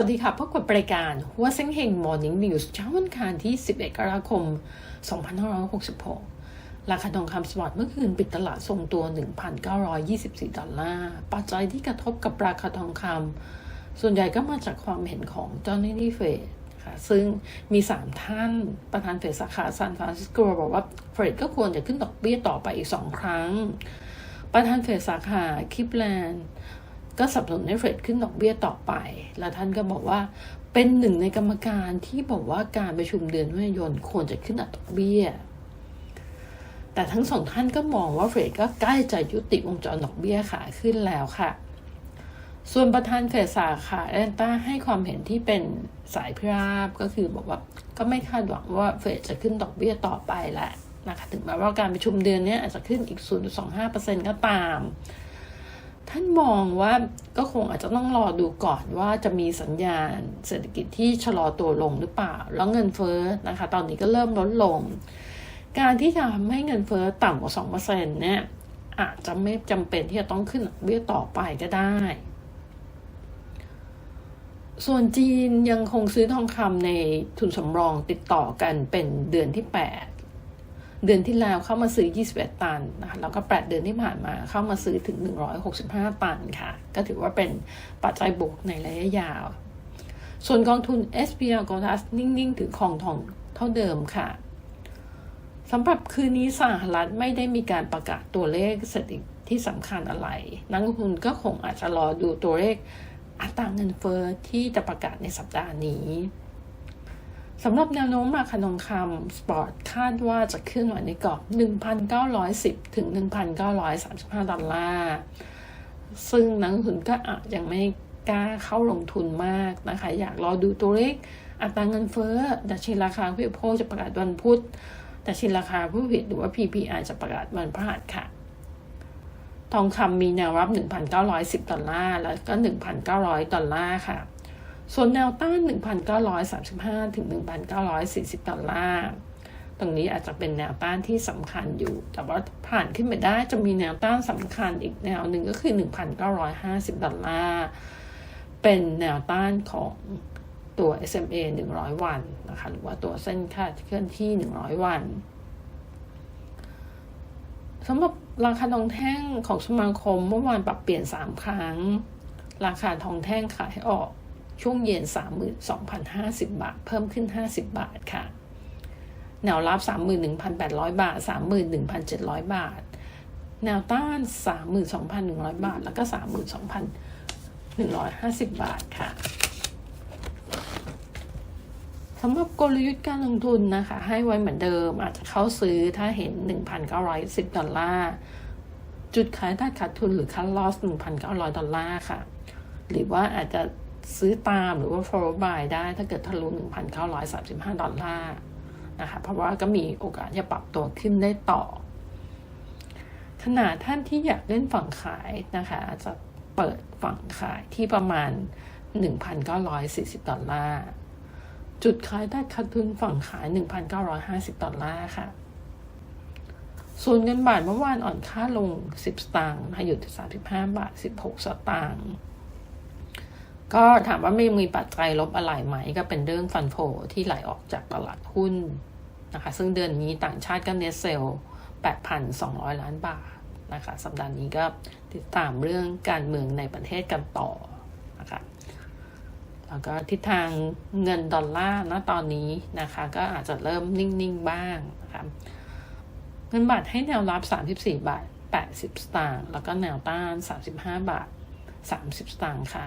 วัสดีค่ะพบกับรายการหัวเซ็งเฮง Morning News เช้าวันคารที่ 11 กรกฎาคม 2566 ราคาทองคำสปอร์ตเมื่อคืนปิดตลาดทรงตัว 1,924 ดอลลาร์ ปัจจัยที่กระทบกับราคาทองคำส่วนใหญ่ก็มาจากความเห็นของเจ้าหน้าที่เฟดค่ะซึ่งมี 3 ท่านประธานเฟดสาขาซานฟรานซิสโกบอกว่าเฟดก็ควรจะขึ้นดอกเบี้ยต่อไปอีก 2 ครั้ง ประธานเฟดสาขาคิปแลนด์ ก็สับสนุนให้เฟดขึ้นดอกเบี้ยต่อไป และท่านก็บอกว่าเป็นหนึ่งในกรรมการที่บอกว่าการประชุมเดือนมิถุนายนควรจะขึ้นอัตราดอกเบี้ย แต่ทั้งสองท่านก็มองว่าเฟดก็ใกล้จะยุติวงจรดอกเบี้ยขาขึ้นแล้วค่ะ ส่วนประธานเฟดสาขาแอนต้าให้ความเห็นที่เป็นสายพิราบก็คือบอกว่าก็ไม่คาดหวังว่าเฟดจะขึ้นดอกเบี้ยต่อไปแหละนะคะถึงแม้ว่าการประชุมเดือนนี้อาจจะขึ้นอีก 0.25%ก็ตาม ท่านมองว่าก็คงอาจจะต้องรอดูก่อนว่าจะมีสัญญาณเศรษฐกิจที่ชะลอตัวลงหรือเปล่า แล้วเงินเฟ้อนะคะ ตอนนี้ก็เริ่มลดลง การที่จะทำให้เงินเฟ้อต่ำกว่า2%เปอร์เซ็นต์เนี่ยอาจจะไม่จำเป็นที่จะต้องขึ้นเบี้ยต่อไปก็ได้ ส่วนจีนยังคงซื้อทองคำในทุนสำรองติดต่อกันเป็นเดือนที่ 8 เดือนที่แล้วเข้ามาซื้อ 21 ตันนะคะแล้วก็ 8 เดือนที่ผ่านมาเข้ามาซื้อถึง 165 ตันค่ะ ก็ถือว่าเป็นปัจจัยบวกในระยะยาว ส่วนกองทุน SPL g o l d a s นิ่ง ๆ ถือครองทองเท่าเดิมค่ะสำหรับคืนนี้สหรัฐไม่ได้มีการประกาศตัวเลขเศรษฐกิจที่สำคัญอะไร นักลงทุนก็คงอาจจะรอดูตัวเลขอัตราเงินเฟอ้อที่จะประกาศในสัปดาห์นี้ สำหรับแนวโน้มราคาทองคำสปอร์ตคาดว่าจะขึ้นไหวในกรอบ 1,910 ถึง 1,935 ดอลลาร์ ซึ่งนักลงทุนก็อาจยังไม่กล้าเข้าลงทุนมากนะคะ อยากรอดูตัวเลขอัตราเงินเฟ้อดัชนีราคาผู้บริโภคจะประกาศวันพุธดัชนีราคาผู้ผลิตหรือว่า PPI จะประกาศวันพฤหัสค่ะ ทองคำมีแนวรับ 1,910 ดอลลาร์ แล้วก็ 1,900 ดอลลาร์ค่ะ ส่วนแนวต้าน 1,935 ถึง 1,940 ดอลลาร์ ตรงนี้อาจจะเป็นแนวต้านที่สำคัญอยู่ แต่ว่าผ่านขึ้นไปได้จะมีแนวต้านสำคัญอีกแนวหนึ่งก็คือ 1,950 ดอลลาร์ เป็นแนวต้านของตัว SMA 100 วันนะคะ หรือว่าตัวเส้นค่าเคลื่อนที่ 100 วันสำหรับราคาทองแท่งของสมาคมเมื่อวานปรับเปลี่ยน 3 ครั้ง ราคาทองแท่งขายออก ช่วงเย็น 32,050 บาท เพิ่มขึ้น 50 บาทค่ะ แนวรับ 31,800 บาท 31,700 บาท แนวต้าน 32,100 บาท แล้วก็ 32,150 บาทค่ะสำหรับกลยุทธ์การลงทุนนะคะ ให้ไว้เหมือนเดิมอาจจะเข้าซื้อถ้าเห็น 1,910 ดอลลาร์จุดขายถ้าขาดทุนหรือคัดลอส1,900 ดอลลาร์ค่ะ หรือว่าอาจจะ ซื้อตามหรือว่า follow buy ได้ถ้าเกิดทะลุ 1,935 ดอลลาร์นะคะเพราะว่าก็มีโอกาสจะปรับตัวขึ้นได้ต่อ ขนาดท่านที่อยากเล่นฝั่งขายนะคะอาจจะเปิดฝั่งขายที่ประมาณ 1,940 ดอลลาร์จุดขายได้คัดทุนฝั่งขาย 1,950 ดอลลาร์ค่ะส่วนเงินบาทเมื่อวานอ่อนค่าลง 10 สตางค์อยู่ที่35 บาท 16 สตางค์ ก็ถามว่าไม่มีปัจจัยลบอะไรไหม ก็เป็นเรื่องฟันโฟที่ไหลออกจากตลาดหุ้นนะคะ ซึ่งเดือนนี้ต่างชาติก็เนสเซล 8,200 ล้านบาทนะคะ สัปดาห์นี้ก็ติดตามเรื่องการเมืองในประเทศกันต่อนะคะแล้วก็ทิศทางเงินดอลลาร์ณตอนนี้นะคะ ก็อาจจะเริ่มนิ่ง ๆ บ้างนะคะเงินบาทให้แนวรับ 34 บาท 80 สตางค์แล้วก็แนวต้าน 35 บาท 30 สตางค์ค่ะ